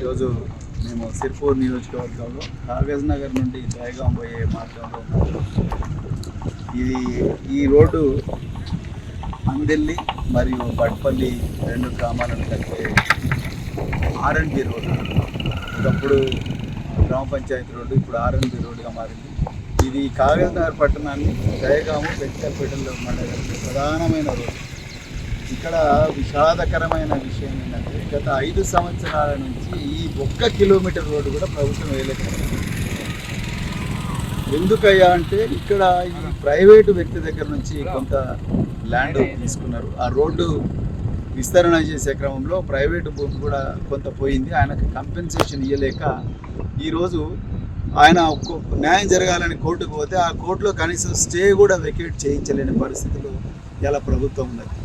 ఈరోజు మేము సిర్పూర్ నియోజకవర్గంలో కాగజ్ నగర్ నుండి దయగాం పోయే మార్గంలో ఇది ఈ రోడ్డు అందెల్లి మరియు బట్పల్లి రెండు గ్రామాలను కలిపే ఆర్ఎన్బి రోడ్డు. ఒకప్పుడు గ్రామ పంచాయతీ రోడ్డు ఇప్పుడు ఆర్ఎన్బి రోడ్డుగా మారింది. ఇది కాగజ్ నగర్ పట్టణాన్ని దయగాము బెచ్చపేటలో మండలం ప్రధానమైన రోడ్డు. ఇక్కడ విషాదకరమైన విషయం ఏంటంటే గత ఐదు సంవత్సరాల నుంచి ఈ ఒక్క కిలోమీటర్ రోడ్డు కూడా ప్రభుత్వం వేయలేకపోయింది ఎందుకయ్యా అంటే ఇక్కడ ఈ ప్రైవేటు వ్యక్తి దగ్గర నుంచి కొంత ల్యాండ్ తీసుకున్నారు. ఆ రోడ్డు విస్తరణ చేసే క్రమంలో ప్రైవేటు భూమి కూడా కొంత పోయింది. ఆయనకు కంపెన్సేషన్ ఇవ్వలేక ఈరోజు ఆయన న్యాయం జరగాలని కోర్టుకు పోతే ఆ కోర్టులో కనీసం స్టే కూడా వెకేట్ చేయించలేని పరిస్థితులు ఇలా ప్రభుత్వం ఉన్నది.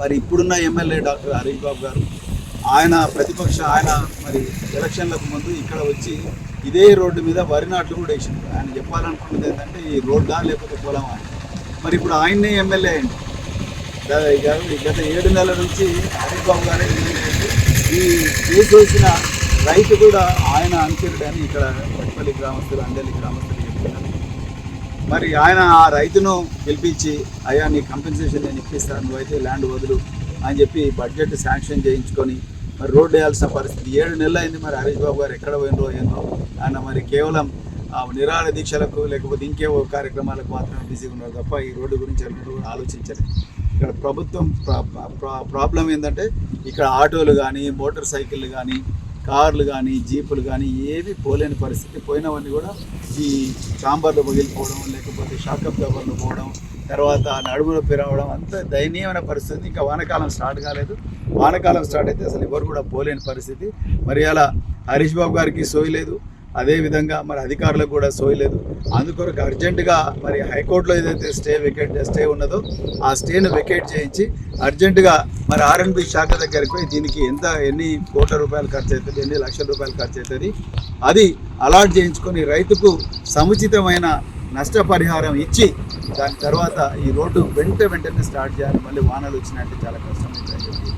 మరి ఇప్పుడున్న ఎమ్మెల్యే డాక్టర్ హరీష్ బాబు గారు ఆయన ప్రతిపక్ష ఆయన మరి ఎలక్షన్లకు ముందు ఇక్కడ వచ్చి ఇదే రోడ్డు మీద వరి నాట్లు కూడా వేసింది ఆయన చెప్పాలనుకున్నది ఏంటంటే ఈ రోడ్డా లేకపోతే పొలమా? మరి ఇప్పుడు ఆయన్నే ఎమ్మెల్యే అయింది గారు గత- ఏడు నెలల నుంచి హరీష్ బాబు గారే ఈ కేసు రైతు కూడా ఆయన అనుచరుడని ఇక్కడ పట్పల్లి గ్రామస్తులు అందరి గ్రామస్తులు చెప్తున్నారు. మరి ఆయన ఆ రైతును పిలిపించి అయ్యా నీ కంపెన్సేషన్ నేను ఇప్పిస్తాను నువ్వైతే ల్యాండ్ వదులు అని చెప్పి బడ్జెట్ శాంక్షన్ చేయించుకొని మరి రోడ్డు వేయాల్సిన పరిస్థితి ఏడు నెలలు అయింది మరి హరీష్ బాబు గారు ఎక్కడ పోయినరో ఏందో ఆయన మరి కేవలం ఆ నిరాహార దీక్షలకు లేకపోతే ఇంకేవో కార్యక్రమాలకు మాత్రమే బిజీగా ఉన్నారు తప్ప ఈ రోడ్డు గురించి ఎన్నడూ కూడా ఆలోచించలేదు. ఇక్కడ ప్రభుత్వం ప్రా- ప్రాబ్లం ఏంటంటే ఇక్కడ ఆటోలు కానీ మోటార్ సైకిళ్ళు కానీ కార్లు కానీ జీపులు కానీ ఏవి పోలేని పరిస్థితి. పోయినవన్నీ కూడా ఈ చాంబర్లు పగిలిపోవడం లేకపోతే షాకప్ కవర్లు పోవడం తర్వాత నడుములు పెరగడం అంత దయనీయమైన పరిస్థితి. ఇంకా వానకాలం స్టార్ట్ కాలేదు. వానకాలం స్టార్ట్ అయితే అసలు ఎవరు కూడా పోలేని పరిస్థితి. మరి అలా హరీష్ బాబు గారికి సోయలేదు అదేవిధంగా మరి అధికారులకు కూడా సోయలేదు అందుకొరకు అర్జెంటుగా మరి హైకోర్టులో ఏదైతే స్టే వెకేట్ స్టే ఉన్నదో ఆ స్టేను వెకేట్ చేయించి అర్జెంటుగా మరి ఆర్ఎన్బి శాఖ దగ్గరికి పోయి దీనికి ఎంత ఎన్ని కోట్ల రూపాయలు ఖర్చు అవుతుంది ఎన్ని లక్షల రూపాయలు ఖర్చు అవుతుంది అది అలాట్ చేయించుకొని రైతుకు సముచితమైన నష్టపరిహారం ఇచ్చి దాని తర్వాత ఈ రోడ్డు వెంట వెంటనే స్టార్ట్ చేయాలి. మళ్ళీ వానలు వచ్చినట్టు చాలా కష్టమైందని చెప్పి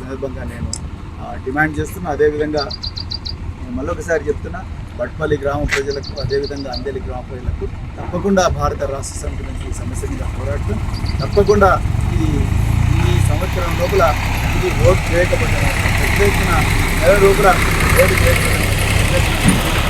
సందర్భంగా నేను డిమాండ్ చేస్తున్నా. అదేవిధంగా మళ్ళొకసారి చెప్తున్నా బట్పల్లి గ్రామ ప్రజలకు అదేవిధంగా అందేలి గ్రామ ప్రజలకు తప్పకుండా భారత రాష్ట్ర సమితి నుంచి ఈ సమస్య మీద పోరాడుతూ తప్పకుండా ఈ ఈ సంవత్సరం లోపల ఇది ఓటు చేయకపోతే మాత్రం నెల లోపల ఓటు చేయకపోతే